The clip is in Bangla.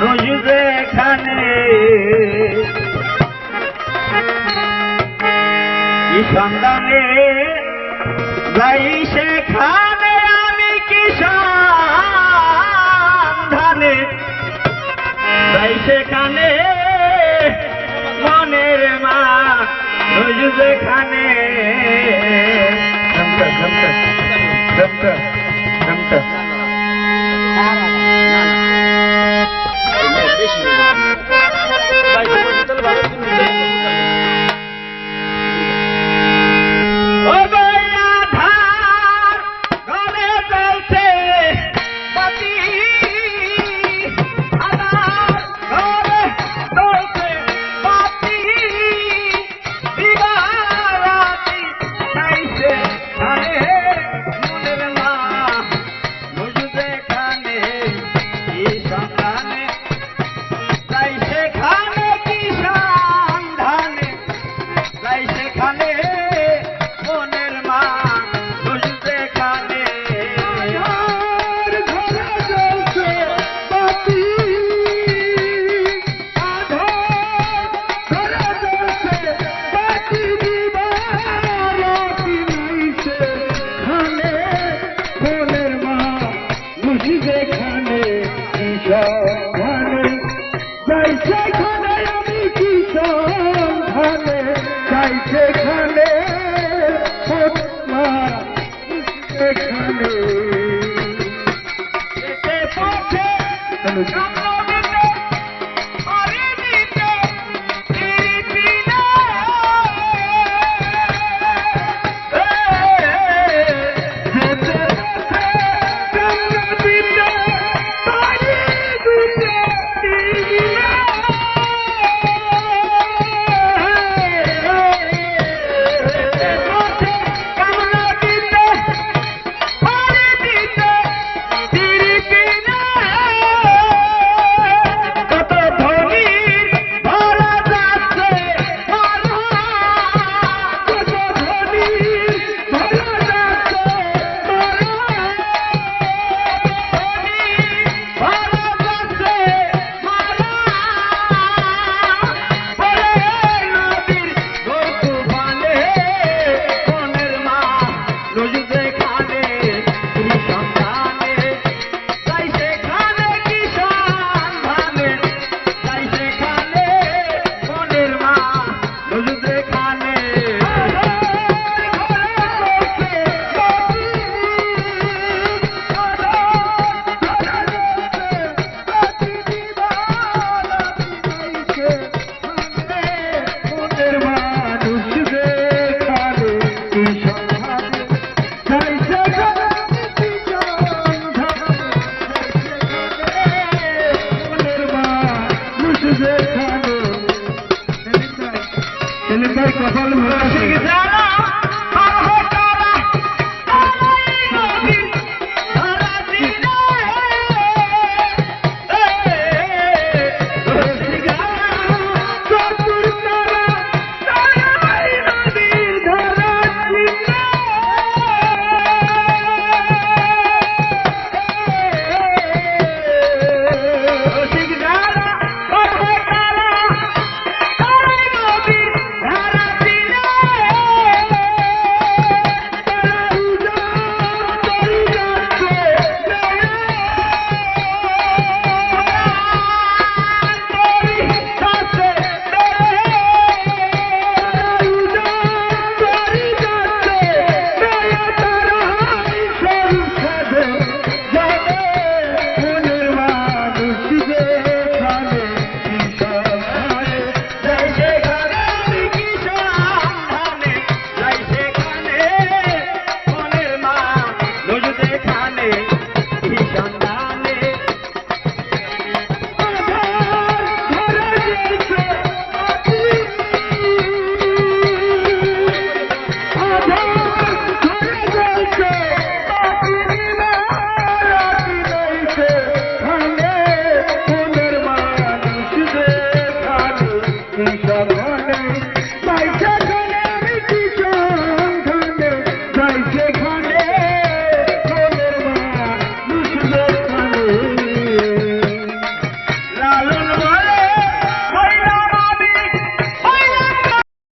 নজবে খানে সন্ধানে যাই সেখানে, আমি কিষান ধানে যাই সেখানে, মনের মা নজবে খানে ঘণ্টা ঘণ্টা ঘণ্টা Salute. yeter kapalı mı? Şey güzel.